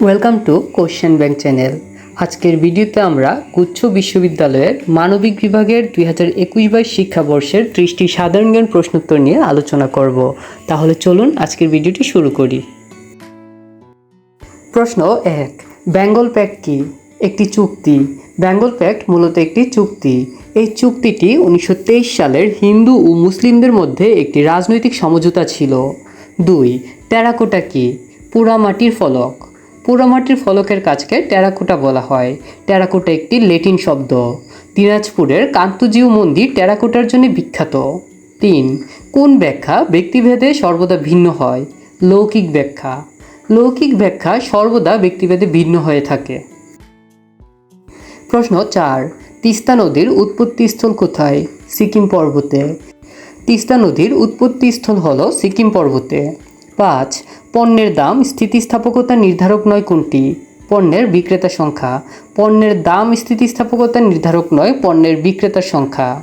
Welcome to question bank channel আজকের ভিডিওতে আমরা গুচ্ছ বিশ্ববিদ্যালয়ের মানবিক বিভাগের দুই হাজার একুশ বাইশ শিক্ষাবর্ষের ত্রিশটি সাধারণ জ্ঞান প্রশ্নোত্তর নিয়ে আলোচনা করব। তাহলে চলুন আজকের ভিডিওটি শুরু করি। প্রশ্ন এক বেঙ্গল প্যাক্ট কি? একটি চুক্তি। বেঙ্গল প্যাক্ট মূলত একটি চুক্তি। এই চুক্তিটি উনিশশো তেইশ সালের হিন্দু ও মুসলিমদের মধ্যে একটি রাজনৈতিক সমঝোতা ছিল। দুই, টেরাকোটা কি? পোড়ামাটির ফলক। পোড়ামাটির ফলকের কাজকে টেরাকোটা বলা হয়। টেরাকোটা একটি লেটিন শব্দ। দিনাজপুরের কান্তজিউ মন্দির টেরাকোটার জন্য বিখ্যাত। তিন, কোন ব্যাখ্যা ব্যক্তিভেদে সর্বদা ভিন্ন হয়? লৌকিক ব্যাখ্যা। লৌকিক ব্যাখ্যা সর্বদা ব্যক্তিভেদে ভিন্ন হয়ে থাকে। প্রশ্ন চার, তিস্তা নদীর উৎপত্তিস্থল কোথায়? সিকিম পর্বতে। তিস্তা নদীর উৎপত্তিস্থল হল সিকিম পর্বতে। পাঁচ, পণ্যের দাম, স্থিতিস্থাপকতা নির্ধারক নয় কোনটি? পণ্যের বিক্রেতা সংখ্যা। পণ্যের দাম, স্থিতিস্থাপকতা নির্ধারক নয়, পণ্যের বিক্রেতার সংখ্যা।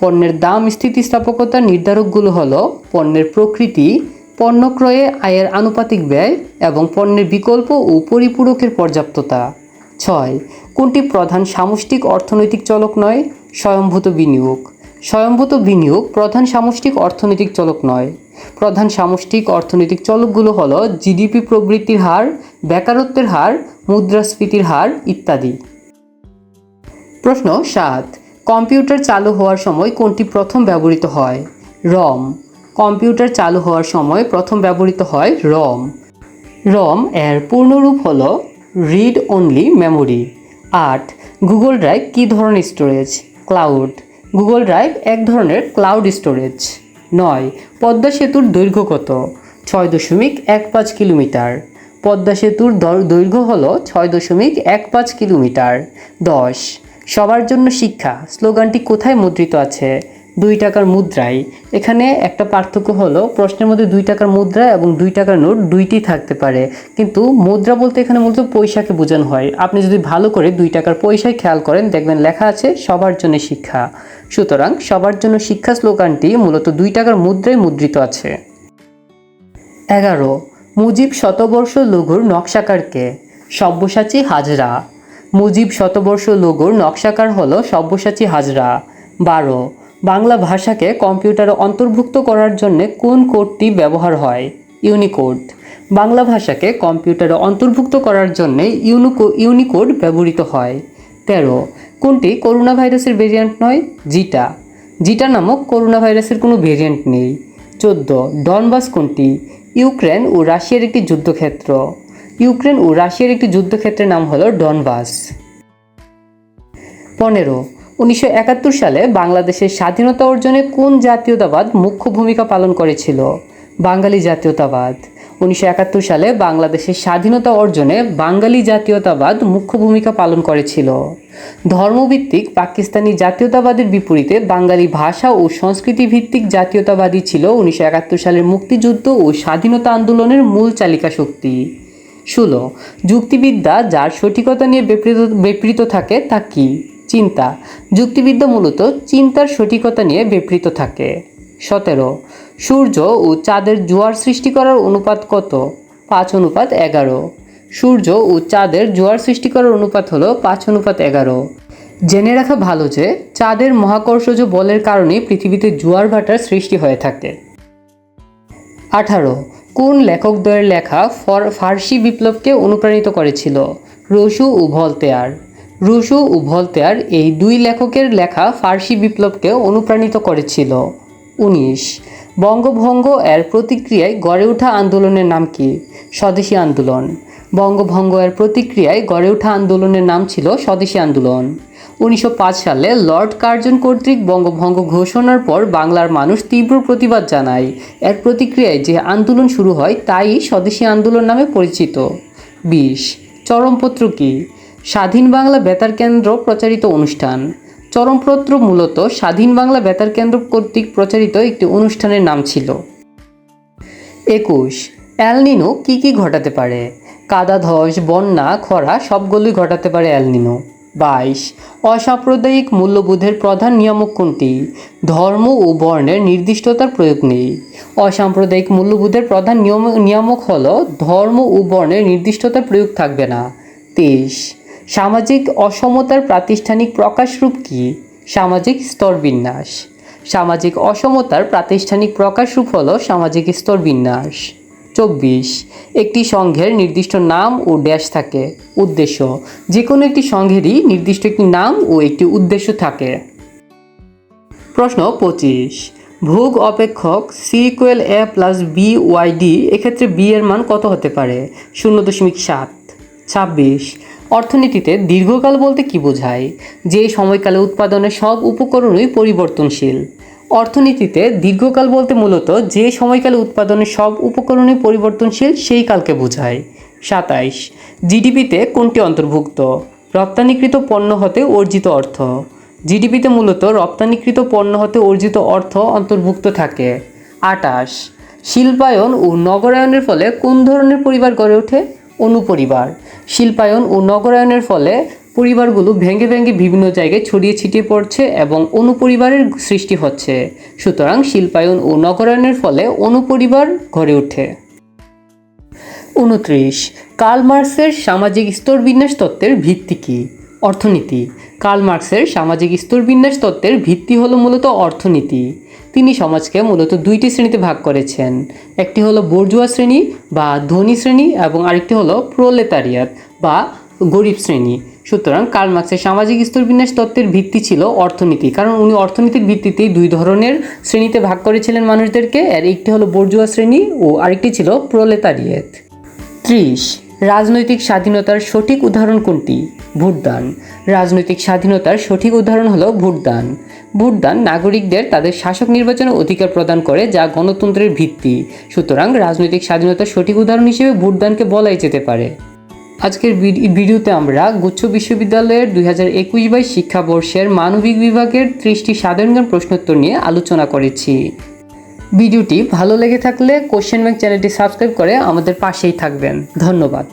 পণ্যের দাম, স্থিতিস্থাপকতা নির্ধারকগুলো হলো পণ্যের প্রকৃতি, পণ্য ক্রয়ে আয়ের আনুপাতিক ব্যয় এবং পণ্যের বিকল্প ও পরিপূরকের পর্যাপ্ততা। ছয়, কোনটি প্রধান সামষ্টিক অর্থনৈতিক চলক নয়? স্বয়ংভূত বিনিয়োগ। স্বয়ংভূত বিনিয়োগ প্রধান সামষ্টিক অর্থনৈতিক চলক নয়। প্রধান সামষ্টিক অর্থনৈতিক চলকগুলো হলো জিডিপি প্রবৃত্তির হার, বেকারত্বের হার, মুদ্রাস্ফীতির হার ইত্যাদি। প্রশ্ন সাত, কম্পিউটার চালু হওয়ার সময় কোনটি প্রথম ব্যবহৃত হয়? রম। কম্পিউটার চালু হওয়ার সময় প্রথম ব্যবহৃত হয় রম। রম এর পূর্ণরূপ হল রিড অনলি মেমোরি। আট, গুগল ড্রাইভ কী ধরনের স্টোরেজ? ক্লাউড। গুগল ড্রাইভ এক ধরনের ক্লাউড স্টোরেজ। নয়, পদ্মা সেতুর দৈর্ঘ্য কত? ছয় দশমিক এক পাঁচ কিলোমিটার। পদ্মা সেতুর দর- দৈর্ঘ্য হল ছয় দশমিক এক পাঁচ কিলোমিটার। দশ, সবার জন্য শিক্ষা, স্লোগানটি কোথায় মুদ্রিত আছে? দুই টাকার মুদ্রায়। এখানে একটা পার্থক্য হলো, প্রশ্নের মধ্যে দুই টাকার মুদ্রা এবং দুই টাকার নোট দুইটি থাকতে পারে। কিন্তু মুদ্রা বলতে এখানে মূলত পয়সাকে বোঝানো হয়। আপনি যদি ভালো করে দুই টাকার পয়সায় খেয়াল করেন, দেখবেন লেখা আছে, সবার জন্য শিক্ষা। সুতরাং সবার জন্য শিক্ষা স্লোগানটি মূলত দুই টাকার মুদ্রায় মুদ্রিত আছে। এগারো, মুজিব শতবর্ষ লঘুর নকশাকারকে, সব্যসাচী হাজরা। মুজিব শতবর্ষ লঘুর নকশাকার হল সব্যসাচী হাজরা। বারো, বাংলা ভাষাকে কম্পিউটারে অন্তর্ভুক্ত করার জন্য কোন কোডটি ব্যবহার হয়? ইউনিকোড। বাংলা ভাষাকে কম্পিউটারে অন্তর্ভুক্ত করার জন্য ইউনিকো ইউনিকোড ব্যবহৃত হয়। তেরো কোনটি করোনা ভাইরাসের ভেরিয়েন্ট নয়? জিটা। জিটা নামক করোনা ভাইরাসের কোনো ভেরিয়েন্ট নেই। চোদ্দ, ডনবাস কোনটি? ইউক্রেন ও রাশিয়ার একটি যুদ্ধক্ষেত্র। ইউক্রেন ও রাশিয়ার একটি যুদ্ধক্ষেত্রের নাম হলো ডনবাস। পনেরো, উনিশশো একাত্তর সালে বাংলাদেশের স্বাধীনতা অর্জনে কোন জাতীয়তাবাদ মুখ্য ভূমিকা পালন করেছিল? বাঙালি জাতীয়তাবাদ। উনিশশো একাত্তর সালে বাংলাদেশের স্বাধীনতা অর্জনে বাঙালি জাতীয়তাবাদ মুখ্য ভূমিকা পালন করেছিল। ধর্মভিত্তিক পাকিস্তানি জাতীয়তাবাদের বিপরীতে বাঙালি ভাষা ও সংস্কৃতি ভিত্তিক জাতীয়তাবাদী ছিল উনিশশো একাত্তর সালের মুক্তিযুদ্ধ ও স্বাধীনতা আন্দোলনের মূল চালিকা শক্তি। ষোলো, যুক্তিবিদ্যা যার সঠিকতা নিয়ে বিপরীত বিপরীত থাকে তা কি? চিন্তা, যুক্তিবিদ্যা মূলত চিন্তার সঠিকতা নিয়ে বিপরীত থাকে। সতেরো সূর্য ও চাঁদের জোয়ার সৃষ্টি করার অনুপাত কত? পাঁচ অনুপাত এগারো। সূর্য ও চাঁদের জোয়ার সৃষ্টি করার অনুপাত হলো পাঁচ অনুপাত এগারো। জেনে রাখা ভালো যে, চাঁদের মহাকর্ষজ বলের কারণে পৃথিবীতে জোয়ার ভাটার সৃষ্টি হয়ে থাকে। আঠারো। কোন লেখকদ্বয়ের লেখা ফর, ফার্সি বিপ্লবকে অনুপ্রাণিত করেছিল? রসু ও ভলতেয়ার। রুশু ও ভলতেয়ার এই দুই লেখকের লেখা ফার্সি বিপ্লবকে অনুপ্রাণিত করেছিল। উনিশ। বঙ্গভঙ্গ এর প্রতিক্রিয়ায় গড়ে ওঠা আন্দোলনের নাম কি? স্বদেশী আন্দোলন। বঙ্গভঙ্গ এর প্রতিক্রিয়ায় গড়ে ওঠা আন্দোলনের নাম ছিল স্বদেশী আন্দোলন। উনিশশো পাঁচ সালে লর্ড কার্জন কর্তৃক বঙ্গভঙ্গ ঘোষণার পর বাংলার মানুষ তীব্র প্রতিবাদ জানায়। এর প্রতিক্রিয়ায় যে আন্দোলন শুরু হয়, তাই স্বদেশী আন্দোলন নামে পরিচিত। বিশ, চরমপত্র কি? স্বাধীন বাংলা বেতার কেন্দ্র প্রচারিত অনুষ্ঠান। চরমপত্র মূলত স্বাধীন বাংলা বেতার কেন্দ্র কর্তৃক প্রচারিত একটি অনুষ্ঠানের নাম ছিল। একুশ অ্যালনিনো কি কি ঘটাতে পারে? কাদা ধস, বন্যা, খরা সবগুলোই ঘটাতে পারে অ্যালনিনো বাইশ, অসাম্প্রদায়িক মূল্যবোধের প্রধান নিয়ামক কোনটি? ধর্ম ও বর্ণের নির্দিষ্টতার প্রয়োগ নেই। অসাম্প্রদায়িক মূল্যবোধের প্রধান নিয়ম নিয়ামক হল ধর্ম ও বর্ণের নির্দিষ্টতার প্রয়োগ থাকবে না। তেইশ সামাজিক অসমতার প্রাতিষ্ঠানিক প্রকাশরূপ কি? সামাজিক স্তরবিন্যাস। সামাজিক অসমতার প্রাতিষ্ঠানিক প্রকাশরূপ হল সামাজিক স্তরবিন্যাস। চব্বিশ, একটি সংঘের নির্দিষ্ট নাম ও ড্যাশ থাকে। উদ্দেশ্য যে কোনো একটি সংঘেরই নির্দিষ্ট একটি নাম ও একটি উদ্দেশ্য থাকে। প্রশ্ন পঁচিশ, ভোগ অপেক্ষক C equal A plus B Y D এক্ষেত্রে বি এর মান কত হতে পারে? শূন্য দশমিক সাত। ছাব্বিশ অর্থনীতিতে দীর্ঘকাল বলতে কি বোঝায়? যে সময়কালে উৎপাদনের সব উপকরণই পরিবর্তনশীল। অর্থনীতিতে দীর্ঘকাল বলতে মূলত যে সময়কালে উৎপাদনের সব উপকরণই পরিবর্তনশীল সেই কালকে বোঝায়। সাতাইশ। জিডিপিতে কোনটি অন্তর্ভুক্ত? রপ্তানিকৃত পণ্য হতে অর্জিত অর্থ। জিডিপিতে মূলত রপ্তানিকৃত পণ্য হতে অর্জিত অর্থ অন্তর্ভুক্ত থাকে। আটাশ। শিল্পায়ন ও নগরায়নের ফলে কোন ধরনের পরিবার গড়ে ওঠে? অনুপরিবার। শিল্পায়ন ও নগরায়নের ফলে পরিবারগুলো ভেঙে ভেঙে বিভিন্ন জায়গায় ছড়িয়ে ছিটিয়ে পড়ছে এবং অনুপরিবারের সৃষ্টি হচ্ছে। সুতরাং শিল্পায়ন ও নগরায়নের ফলে অনুপরিবার গড়ে ওঠে। উনত্রিশ কার্ল মার্কসের সামাজিক স্তরবিন্যাস তত্ত্বের ভিত্তি কী? অর্থনীতি। কার্ল মার্কসের সামাজিক স্তরবিন্যাস তত্ত্বের ভিত্তি হলো মূলত অর্থনীতি। তিনি সমাজকে মূলত দুইটি শ্রেণীতে ভাগ করেছেন। একটি হলো বর্জুয়া শ্রেণি বা ধনী শ্রেণি এবং আরেকটি হলো প্রোলেতারিয়াত বা গরিব শ্রেণি। সুতরাং কার্ল মার্কসের সামাজিক স্তরবিন্যাস তত্ত্বের ভিত্তি ছিল অর্থনীতি, কারণ উনি অর্থনীতির ভিত্তিতেই দুই ধরনের শ্রেণীতে ভাগ করেছিলেন মানুষদেরকে। আর একটি হলো বর্জুয়া শ্রেণি ও আরেকটি ছিল প্রোলেতারিয়েত। ত্রিশ রাজনৈতিক স্বাধীনতার সঠিক উদাহরণ কোনটি? ভোটদান। রাজনৈতিক স্বাধীনতার সঠিক উদাহরণ হলো ভোটদান। ভোটদান নাগরিকদের তাদের শাসক নির্বাচনের অধিকার প্রদান করে, যা গণতন্ত্রের ভিত্তি। সুতরাং রাজনৈতিক স্বাধীনতার সঠিক উদাহরণ হিসেবে ভোটদানকে বলাই যেতে পারে। আজকের ভিডি- ভিডিওতে আমরা গুচ্ছ বিশ্ববিদ্যালয়ের দুই হাজার একুশ বাইশ শিক্ষাবর্ষের মানবিক বিভাগের ত্রিশটি সাধারণ জ্ঞান প্রশ্নোত্তর নিয়ে আলোচনা করেছি। ভিডিওটি ভালো লেগে থাকলে কোশ্চেন ব্যাংক চ্যানেলটি সাবস্ক্রাইব করে আমাদের পাশেই থাকবেন। ধন্যবাদ।